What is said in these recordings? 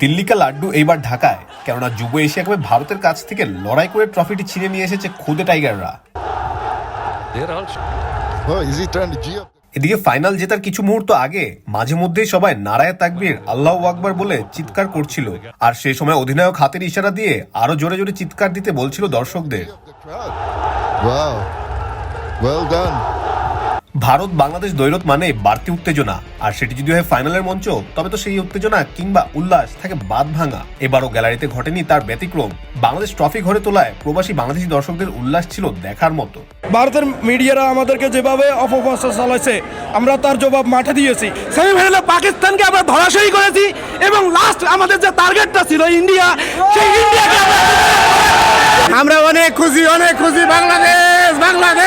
দিল্লিকা লাড্ডু এইবার ঢাকায় কেননা যুব এশিয়া কাপে ভারতের কাছ থেকে লড়াই করে ট্রফিটি ছিনে নিয়ে এসেছে খুদে টাইগাররা Oh? এদিকে ফাইনাল জেতার কিছু মুহূর্ত আগে মাঝে মধ্যেই সবাই নারায় তাকবীর আল্লাহ আকবার বলে চিৎকার করছিল আর সেই সময় অধিনায়ক হাতের ইশারা দিয়ে আরও জোরে জোরে চিৎকার দিতে বলছিল দর্শকদের. Wow. Well done. Bharat Bangladesh দৈরত মানে বাড়তি উত্তেজনা। আর সেটি যদি হয় ফাইনালের মঞ্চ তবে তো সেই উত্তেজনা কিংবা উল্লাস থাকে বাদ ভাঙা। এবারও গ্যালারিতে ঘটেনি তার ব্যতিক্রম। বাংলাদেশ ট্রফি ঘরে তোলায় প্রবাসী বাংলাদেশি দর্শকদের উল্লাস ছিল দেখার মতো। ভারতের মিডিয়ারা আমাদেরকে যেভাবে অপপ্রচার চালাইছে আমরা তার জবাব মাঠে দিয়েছি। সেমিফাইনালে পাকিস্তানকে আমরা ধরাশয়ী করেছি এবং লাস্ট আমাদের যে টার্গেটটা ছিল ইন্ডিয়া সেই ইন্ডিয়াকে আমরা অনেক খুশি অনেক খুশি বাংলাদেশ বাংলাদেশ!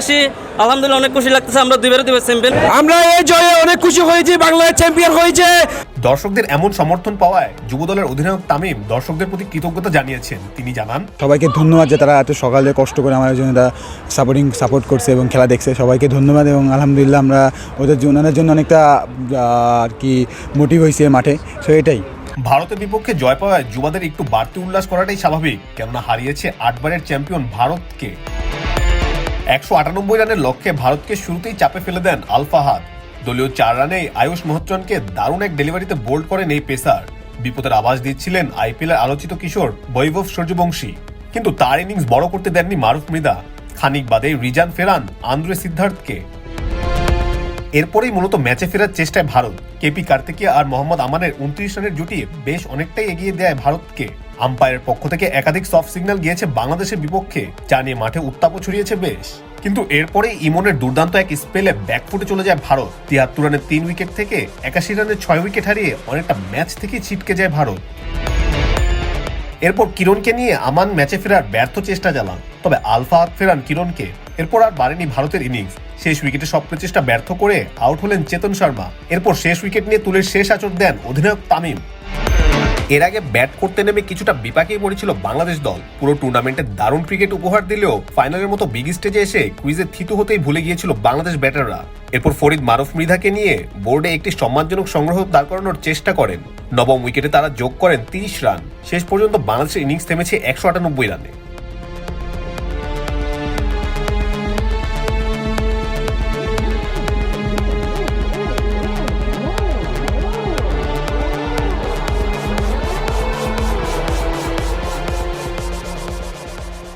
দেশি আলহামদুলিল্লাহ অনেক খুশি লাগতেছে আমরা দুইবারে দুইবার চ্যাম্পিয়ন আমরা এই জয়ে অনেক খুশি হয়েছি বাংলাদেশ চ্যাম্পিয়ন হয়েছে। দর্শকদের এমন সমর্থন পাওয়ায় যুব দলের অধিনায়ক তামিম দর্শকদের প্রতি কৃতজ্ঞতা জানিয়েছেন। তিনি জানান সবাইকে ধন্যবাদ যে তারা এত সকালে কষ্ট করে আমাদের জন্য তারা সাপোর্টিং সাপোর্ট করছে এবং খেলা দেখছে। সবাইকে ধন্যবাদ এবং আলহামদুলিল্লাহ আমরা ওদের ওনাদের জন্য অনেকটা আর কি মোটিভ হয়েছে মাঠে। সো এটাই। ভারতের বিপক্ষে জয় পাওয়ায় যুবাদের একটু বাড়তি উল্লাস করাটাই স্বাভাবিক কেননা হারিয়েছে আটবারের চ্যাম্পিয়ন ভারতকে। একশো আটানব্বই রানের লক্ষ্যে ভারতকে শুরুতেই চাপে ফেলে দেন আলফাহাদ দলীয় চার রানেই আয়ুষ মহচ্চনকে দারুণ এক ডেলিভারিতে বোল্ড করেন এই পেসার। বিপদের আভাস দিচ্ছিলেন আইপিএলের আলোচিত কিশোর বৈভব সূর্যবংশী। কিন্তু তার ইনিংস বড় করতে দেননি মারুফ মৃদা খানিক বাদে রিজান ফেরান আন্দ্রে সিদ্ধার্থকে। এরপরেই মূলত ম্যাচে ফেরার চেষ্টায় ভারত। কেপি কার্তিকিয়া আর মোহাম্মদ আমানের উনত্রিশ রানের জুটি বেশ অনেকটাই এগিয়ে দেয় ভারতকে। আম্পায়ারের পক্ষ থেকে একাধিক সফট সিগন্যাল গিয়েছে বাংলাদেশের বিপক্ষে, যা নিয়ে মাঠে উত্তাপও ছড়িয়েছে বেশ। কিন্তু এরপরেই ইমনের দুর্দান্ত এক স্পেলে ব্যাকফুটে চলে যায় ভারত। তিয়াত্তর রানের তিন উইকেট থেকে একাশি রানের ছয় উইকেট হারিয়ে অনেকটা ম্যাচ থেকে ছিটকে যায় ভারত। এরপর কিরণকে নিয়ে আমান ম্যাচে ফেরার ব্যর্থ চেষ্টা চালান, তবে আলফা ফেরান কিরণকে। এরপর আর বাড়েনি ভারতের ইনিংস শেষ উইকেটে সব প্রচেষ্টা ব্যর্থ করে আউট হলেন চেতন শর্মা। এরপর শেষ উইকেট নিয়ে তুলে শেষ আচর দেন অধিনায়ক তামিম। এর আগে ব্যাট করতে নেমে কিছুটা বিপাকেই পড়েছিল বাংলাদেশ দল। পুরো টুর্নামেন্টে দারুণ ক্রিকেট উপহার দিলেও ফাইনালের মতো বিগ স্টেজে এসে কুইজে থিতু হতেই ভুলে গিয়েছিল বাংলাদেশ ব্যাটাররা। এরপর ফরিদ মারুফ মৃধাকে নিয়ে বোর্ডে একটি সম্মানজনক সংগ্রহ দাঁড় করানোর চেষ্টা করেন। নবম উইকেটে তারা যোগ করেন তিরিশ রান। শেষ পর্যন্ত বাংলাদেশের ইনিংস থেমেছে একশো আটানব্বই রানে।